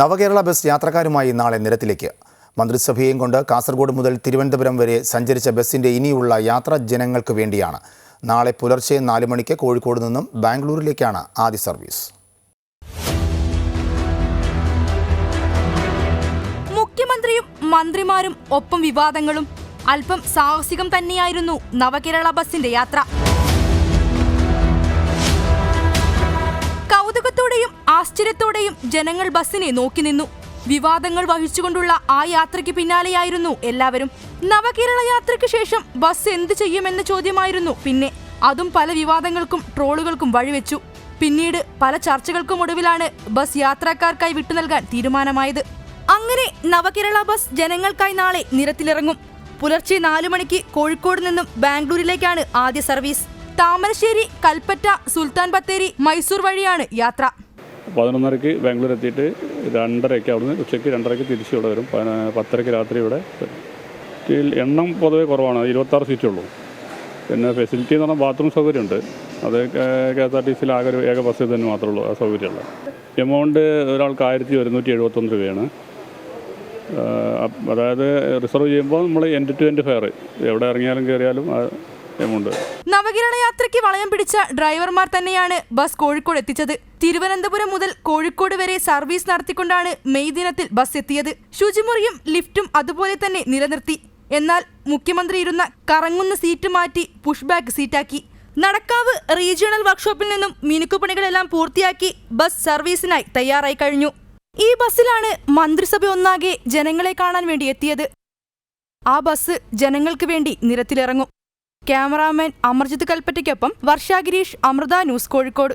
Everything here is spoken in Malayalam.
നവകേരള ബസ് യാത്രക്കാരുമായി നാളെ നിരത്തിലേക്ക്. മന്ത്രിസഭയെയും കൊണ്ട് കാസർഗോഡ് മുതൽ തിരുവനന്തപുരം വരെ സഞ്ചരിച്ച ബസിന്റെ ഇനിയുള്ള യാത്ര ജനങ്ങൾക്ക് വേണ്ടിയാണ്. നാളെ പുലർച്ചെ നാല് മണിക്ക് കോഴിക്കോട് നിന്നും ബാംഗ്ലൂരിലേക്കാണ് ആദ്യ സർവീസ്. മുഖ്യമന്ത്രിയും മന്ത്രിമാരും ഒപ്പം വിവാദങ്ങളും. അല്പം സാഹസികം തന്നെയായിരുന്നു നവകേരള ബസിന്റെ യാത്ര. ആശ്ചര്യത്തോടെയും ജനങ്ങൾ ബസ്സിനെ നോക്കി നിന്നു. വിവാദങ്ങൾ വഹിച്ചുകൊണ്ടുള്ള ആ യാത്രയ്ക്ക് പിന്നാലെയായിരുന്നു എല്ലാവരും. നവകേരള യാത്രയ്ക്ക് ശേഷം ബസ് എന്ത് ചെയ്യുമെന്ന ചോദ്യമായിരുന്നു. പിന്നെ അതും പല വിവാദങ്ങൾക്കും ട്രോളുകൾക്കും വഴിവെച്ചു. പിന്നീട് പല ചർച്ചകൾക്കും ഒടുവിലാണ് ബസ് യാത്രക്കാർക്കായി വിട്ടു നൽകാൻ തീരുമാനമായത്. അങ്ങനെ നവകേരള ബസ് ജനങ്ങൾക്കായി നാളെ നിരത്തിലിറങ്ങും. പുലർച്ചെ നാലു മണിക്ക് കോഴിക്കോട് നിന്നും ബാംഗ്ലൂരിലേക്കാണ് ആദ്യ സർവീസ്. താമരശ്ശേരി കൽപ്പറ്റ സുൽത്താൻ ബത്തേരി മൈസൂർ വഴിയാണ് യാത്ര. പതിനൊന്നരയ്ക്ക് ബാംഗ്ലൂർ എത്തിയിട്ട് രണ്ടരയ്ക്ക് അവിടുന്ന് ഉച്ചയ്ക്ക് രണ്ടരയ്ക്ക് തിരിച്ച് ഇവിടെ വരും പത്തരയ്ക്ക് രാത്രി ഇവിടെ. വരും എണ്ണം പൊതുവേ കുറവാണ്. ഇരുപത്താറ് സീറ്റേ ഉള്ളൂ. പിന്നെ ഫെസിലിറ്റി എന്ന് പറഞ്ഞാൽ ബാത്റൂം സൗകര്യമുണ്ട്. അത് കെ എസ് ആർ ടി സിയിൽ ആകെ ഒരു ഏക ബസ്സിൽ തന്നെ മാത്രമേ ഉള്ളൂ ആ സൗകര്യമുള്ള. എമൗണ്ട് ഒരാൾക്ക് ആയിരത്തി ഒരുന്നൂറ്റി എഴുപത്തൊന്ന് രൂപയാണ്. അതായത് റിസർവ് ചെയ്യുമ്പോൾ നമ്മൾ എൻഡ് ടു എൻഡ് ഫെയർ എവിടെ ഇറങ്ങിയാലും കയറിയാലും ആ നവകിരണ യാത്രയ്ക്ക് വളയം പിടിച്ച ഡ്രൈവർമാർ തന്നെയാണ് ബസ് കോഴിക്കോട് എത്തിച്ചത്. തിരുവനന്തപുരം മുതൽ കോഴിക്കോട് വരെ സർവീസ് നടത്തിക്കൊണ്ടാണ് മെയ് ദിനത്തിൽ ബസ് എത്തിയത്. ശുചിമുറിയും ലിഫ്റ്റും അതുപോലെ തന്നെ നിലനിർത്തി. എന്നാൽ മുഖ്യമന്ത്രി ഇരുന്ന കറങ്ങുന്ന സീറ്റ് മാറ്റി പുഷ് ബാക്ക് സീറ്റാക്കി. നടക്കാവ് റീജിയണൽ വർക്ക്ഷോപ്പിൽ നിന്നും മിനുക്കുപണികളെല്ലാം പൂർത്തിയാക്കി ബസ് സർവീസിനായി തയ്യാറായി കഴിഞ്ഞു. ഈ ബസ്സിലാണ് മന്ത്രിസഭ ഒന്നാകെ ജനങ്ങളെ കാണാൻ വേണ്ടി എത്തിയത്. ആ ബസ് ജനങ്ങൾക്ക് വേണ്ടി നിരത്തിലിറങ്ങും. ക്യാമറാമാൻ അമർജിത് കൽപ്പറ്റയ്ക്കൊപ്പം വർഷ ഗിരീഷ് അമൃത ന്യൂസ് കോഴിക്കോട്.